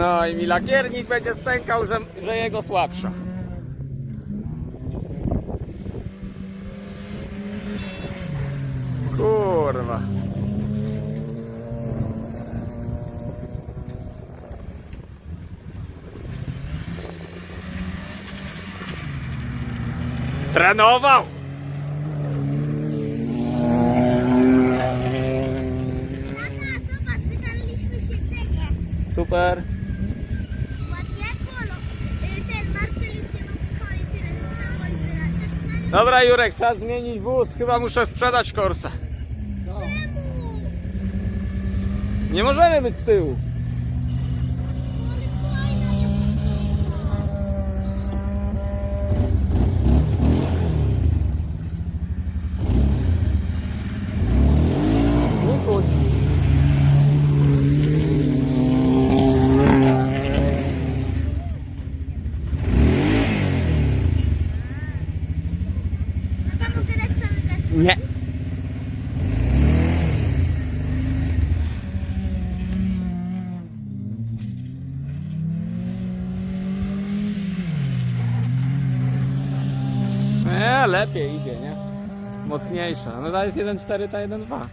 No i mi lakiernik będzie stękał, że, że jego słabsza. Kurwa. Trenował! Zobacz, siedzenie. Super. Dobra Jurek, czas zmienić wóz. Chyba muszę sprzedać Korsa. Czemu? Nie możemy być z tyłu. Lepiej idzie, nie? Mocniejsza. No to jest 1.4, ta 1.2.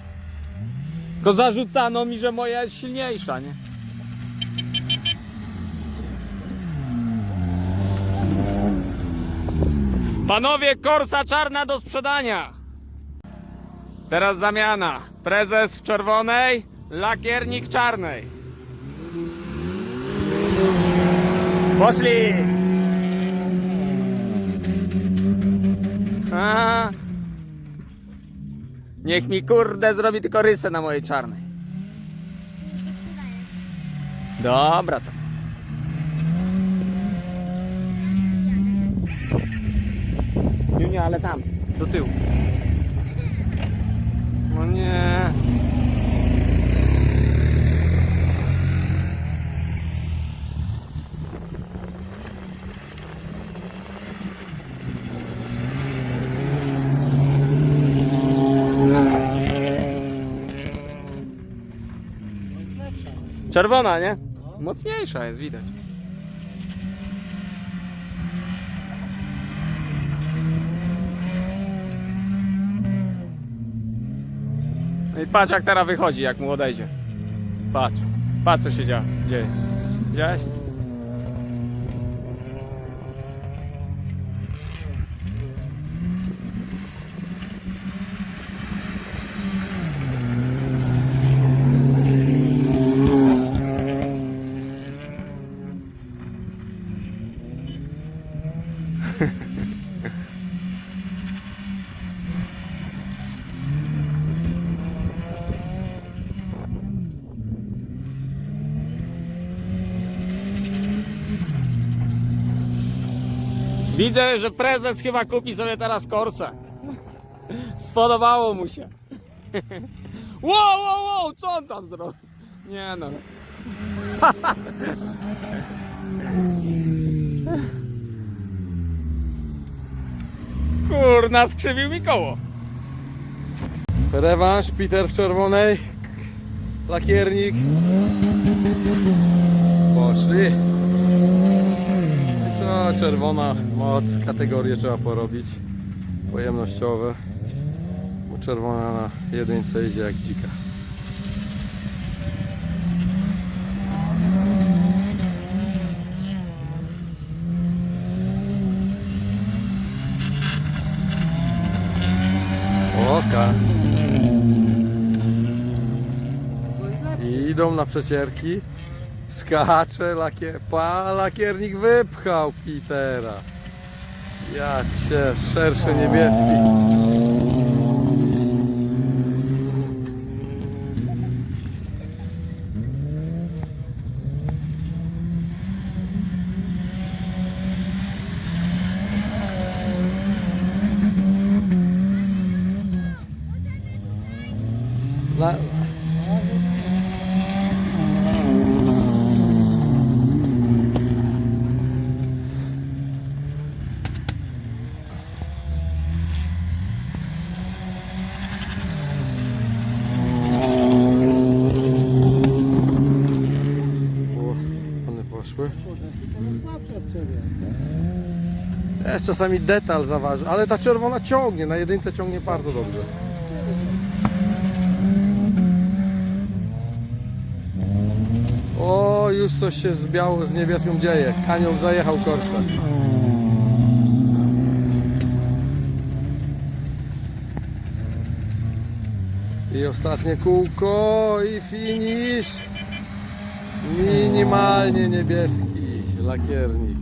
Tylko zarzucano mi, że moja jest silniejsza, nie? Panowie, korsa czarna do sprzedania! Teraz zamiana. Prezes w czerwonej, lakiernik czarnej. Poszli! Niech mi kurde zrobi tylko rysę na mojej czarnej. Dobra to. Nie, nie, ale tam, do tyłu. No nie. Czerwona, nie? Mocniejsza jest, widać. No i patrz jak teraz wychodzi, jak mu odejdzie. Patrz, patrz co się dzieje. Widziałeś? Widzę, że prezes chyba kupi sobie teraz Corsa. Spodobało mu się. Wow, wow, wow, co on tam zrobił? Nie no. Kurna, skrzywił mi koło. Rewanż, Peter w czerwonej, lakiernik. Poszli. Co, czerwona moc, kategorię trzeba porobić. Pojemnościowe. Bo czerwona na jedynce idzie jak dzika. Oka. I idą na przecierki. Skacze, lakier... pa, lakiernik wypchał Petera. Ja cię, szerszy niebieski. Dla... Też czasami detal zaważy, ale ta czerwona ciągnie, na jedynce ciągnie bardzo dobrze. Już coś się z białą, z niebieską dzieje. Kanion zajechał Korsa. I ostatnie kółko i finish. Minimalnie niebieski lakiernik.